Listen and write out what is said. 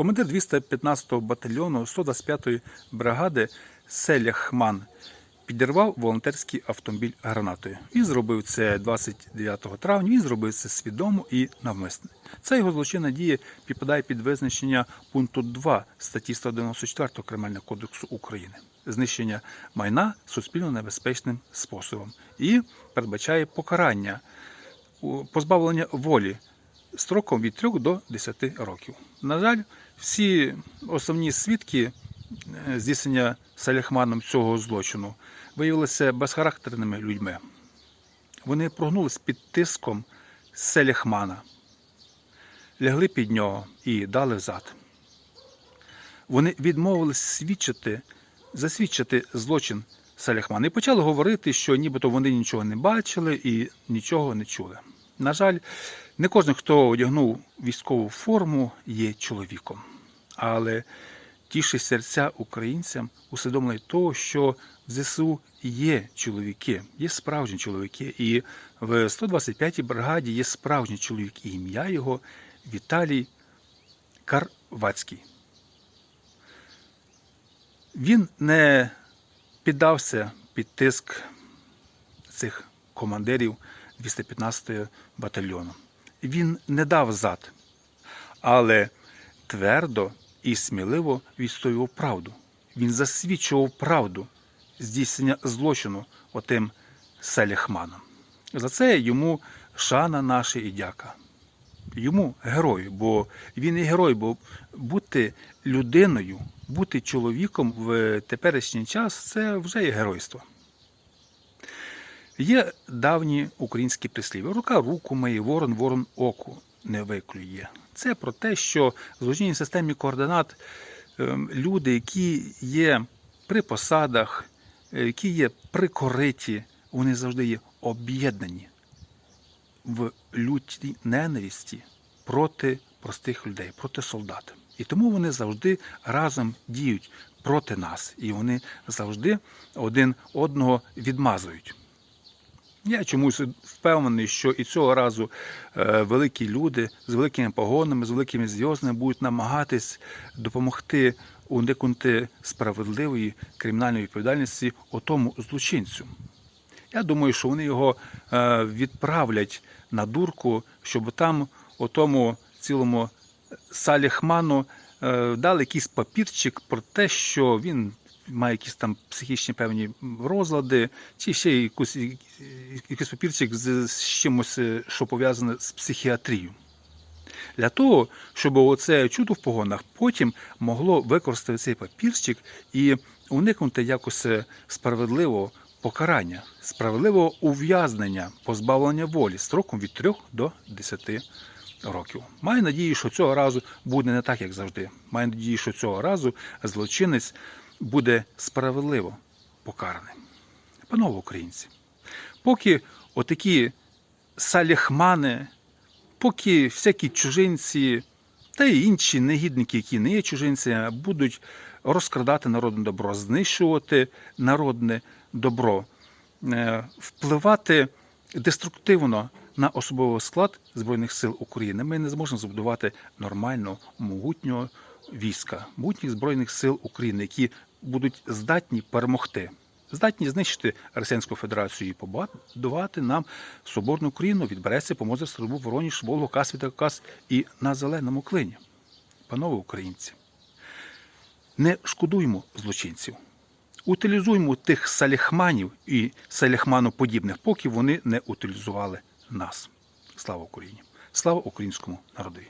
Командир 215-го батальйону 125-ї бригади Селяхман підірвав волонтерський автомобіль гранатою. Він зробив це 29 травня. Він зробив це свідомо і навмисне. Ця його злочинна дія підпадає під визначення пункту 2 статті 194 Кримінального кодексу України. Знищення майна суспільно небезпечним способом і передбачає покарання позбавлення волі строком від 3 до 10 років. На жаль, всі основні свідки е, здійснення Саляхманом цього злочину виявилися безхарактерними людьми. Вони прогнулись під тиском Селяхмана, лягли під нього і дали зад. Вони відмовились свідчити, засвідчити злочин Саляхмана і почали говорити, що нібито вони нічого не бачили і нічого не чули. На жаль, не кожен, хто одягнув військову форму, є чоловіком. Але тішить серця українцям усвідомлення того, що в ЗСУ є чоловіки, є справжні чоловіки. І в 125-й бригаді є справжній чоловік, і ім'я його Віталій Карвацький. Він не піддався під тиск цих командирів 215-го батальйону. Він не дав зад, але твердо і сміливо відстоював правду. Він засвідчував правду здійснення злочину отим Селяхманом. За це йому шана наша і дяка. Йому герою, бо він і герой, бо бути людиною, бути чоловіком в теперішній час це вже є геройство. Є давні українські прислів'я. Рука руку миє, ворон ворон оку не виклює. Це про те, що в злочинній системі координат ем, люди, які є при посадах, е, які є при кориті, вони завжди є об'єднані в лютій ненависті проти простих людей, проти солдат. І тому вони завжди разом діють проти нас, і вони завжди один одного відмазують. Я чомусь впевнений, що і цього разу е, великі люди з великими погонами, з великими зв'язками будуть намагатись допомогти уникнути справедливої кримінальної відповідальності отому злочинцю. Я думаю, що вони його е, відправлять на дурку, щоб там, отому цілому Саліхману, е, дали якийсь папірчик про те, що він має якісь там психічні певні розлади, чи ще якусь, якийсь папірчик з, з чимось, е, що пов'язане з психіатрією. Для того, щоб оце чудо в погонах потім могло використати цей папірчик і уникнути якось е, справедливого покарання, справедливого ув'язнення, позбавлення волі строком від 3 до 10 років. Маю надію, що цього разу буде не так, як завжди. Маю надію, що цього разу злочинець буде справедливо покараний. Панове українці, поки отакі саліхмани, поки всякі чужинці та й інші негідники, які не є чужинцями, будуть розкрадати народне добро, знищувати народне добро, е, впливати деструктивно на особовий склад Збройних сил України, ми не зможемо збудувати нормального, могутнього війська, могутніх Збройних сил України, які будуть здатні перемогти, здатні знищити Російську Федерацію і побудувати нам соборну Україну від Брестя, Помозер, Стрибу, Вороніж, Волгу, Кас, Кас і на зеленому клині. Панове українці, не шкодуймо злочинців. Утилізуймо тих саліхманів і саліхманоподібних, поки вони не утилізували нас. Слава Україні! Слава українському народові!